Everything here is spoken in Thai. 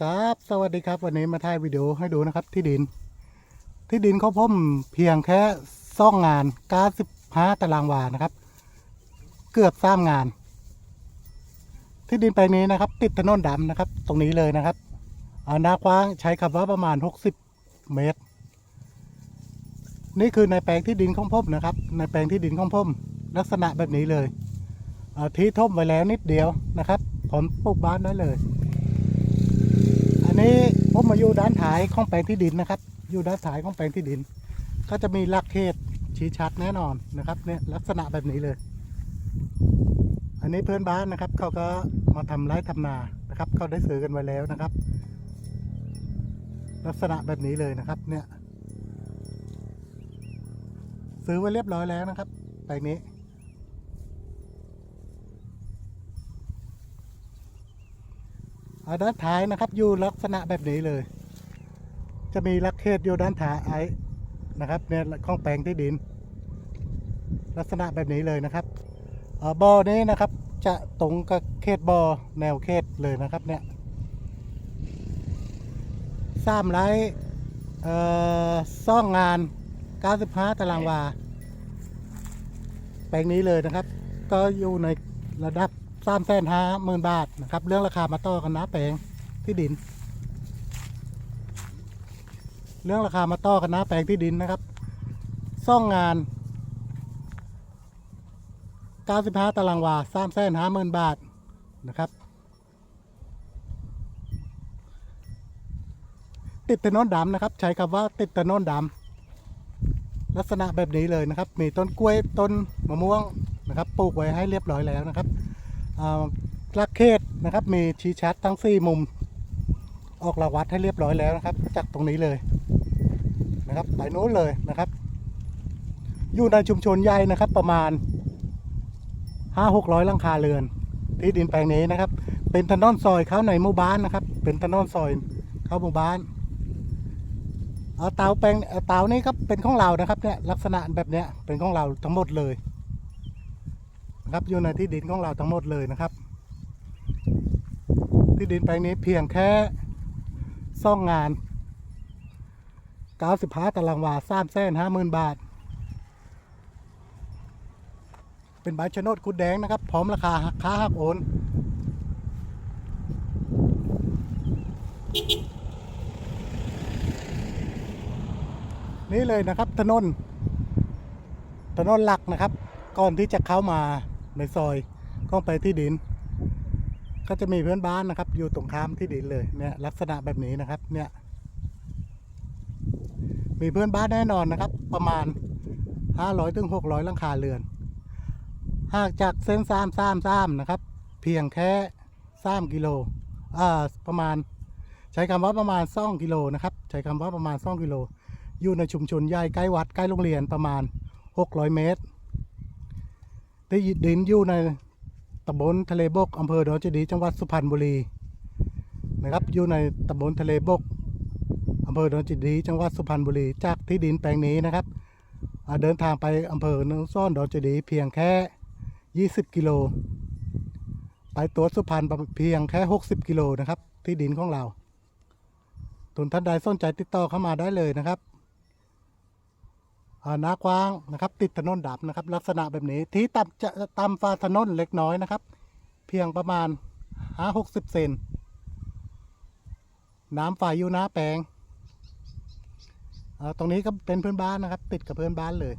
ครับสวัสดีครับวันนี้มาถ่ายวิดีโอให้ดูนะครับที่ดิน ที่ดินเขาพ่มเพียงแค่ซ่องงาน95ตารางวานะครับ เกือบสร้างงาน ที่ดินแปลงนี้นะครับ ติดถนนดำนะครับ ตรงนี้เลยนะครับอาหน้ากว้างใช้คำว่าประมาณ 60 เมตร นี่คือในแปลงที่ดินของพ่มนะครับ ในแปลงที่ดินของพ่มลักษณะแบบนี้เลยที่ท่มไว้แล้วนิดเดียวนะครับผมปลูกบ้านได้เลย นี้ผมมาอยู่ด้านท้ายของแปลงที่ดินนะครับ อยู่ด้านท้ายของแปลงที่ดิน ก็จะมีหลักเขตชี้ชัดแน่นอนนะครับเนี่ยลักษณะแบบนี้เลย อันนี้เพื่อนบ้านนะครับเขาก็มาทำไร่ทำนานะครับเขาได้ซื้อกันไว้แล้วนะครับ ลักษณะแบบนี้เลยนะครับเนี่ยซื้อไว้เรียบร้อยแล้วนะครับแปลงนี้ อ่า ด้านท้ายนะครับอยู่ลักษณะแบบนี้เลย จะมีลักเขตอยู่ด้านท้ายนะครับเนี่ยข้องแปลงที่ดิน ลักษณะแบบนี้เลยนะครับเอ่อบ่อนี้นะครับจะตรงกับเขตบ่อแนวเขตเลยนะครับเนี่ยสามไร่เอ่อซ่องงาน 95 ตารางวา แปลงนี้เลยนะครับ ก็อยู่ในระดับ สามแสนห้าหมื่นบาทนะครับ เรื่องราคามาต่อกันนะแปลงที่ดิน เรื่องราคามาต่อกันนะแปลงที่ดินนะครับซ่องงาน 95 ตารางวาสามแสนห้าหมื่นบาทนะครับติดถนนดำนะครับ ใช้คำว่าติดถนนดำลักษณะแบบนี้เลยนะครับ มีต้นกล้วยต้นมะม่วงนะครับ ปลูกไว้ให้เรียบร้อยแล้วนะครับ ลักเขตนะครับ มีชี้ชัดทั้งสี่มุม ออกรางวัดให้เรียบร้อยแล้วนะครับ จากตรงนี้เลยนะครับไปโน้นเลยนะครับ อยู่ในชุมชนใหญ่นะครับ ประมาณห้าหกร้อยลังคาเรือน ที่ดินแปลงนี้นะครับ เป็นถนนซอยเข้าในหมู่บ้านนะครับ เป็นถนนซอยเข้าหมู่บ้านเอาเตาแปลงเอาเตานี่ก็เป็นของเรานะครับเนี่ยลักษณะแบบเนี้ยเป็นของเราทั้งหมดเลย ครับอยู่ในที่ดินของเราทั้งหมดเลยนะครับ ที่ดินแปลงนี้เพียงแค่ซ่องงาน 95 ตารางวาสามแสนห้าหมื่นบาท เป็นใบโฉนดคุดแดงนะครับ พร้อมราคาค่าหักโอนนี่เลยนะครับถนนถนนหลักนะครับ ก่อนที่จะเข้ามา ในซอยก็ไปที่ดิน ก็จะมีเพื่อนบ้านนะครับ อยู่ตรงข้ามที่ดินเลยเนี่ยลักษณะแบบนี้นะครับเนี่ย มีเพื่อนบ้านแน่นอนนะครับ ประมาณ500ถึง600หลังคาเรือนหากจากเส้นสามสามสามนะครับ เพียงแค่3กิโลอ่าประมาณ ใช้คำว่าประมาณ2กิโลนะครับ ใช้คำว่าประมาณ2กิโลอยู่ในชุมชนใหญ่ใกล้วัดใกล้โรงเรียนประมาณ 600 เมตร ที่ดินอยู่ในตำบลทะเลบกอำเภอดอนเจดีจังหวัดสุพรรณบุรีนะครับอยู่ในตำบลทะเลบกอำเภอดอนเจดีจังหวัดสุพรรณบุรี จากที่ดินแปลงนี้นะครับเดินทางไปอำเภอโนนซ่อนดอนเจดีเพียงแค่ 20 กิโล ไปตัวสุพรรณเพียงแค่ 60 กิโลนะครับ ที่ดินของเราทุนท่านใดสนใจติดต่อเข้ามาได้เลยนะครับ หน้ากว้างนะครับติดถนนดับนะครับ ลักษณะแบบนี้ที่ต่ำจะต่ำฟาถนนเล็กน้อยนะครับ เพียงประมาณห้าหกสิบเซนน้ำฝ่ายอยู่หน้าแปลงตรงนี้ก็เป็นเพื่อนบ้านนะครับ ติดกับเพื่อนบ้านเลย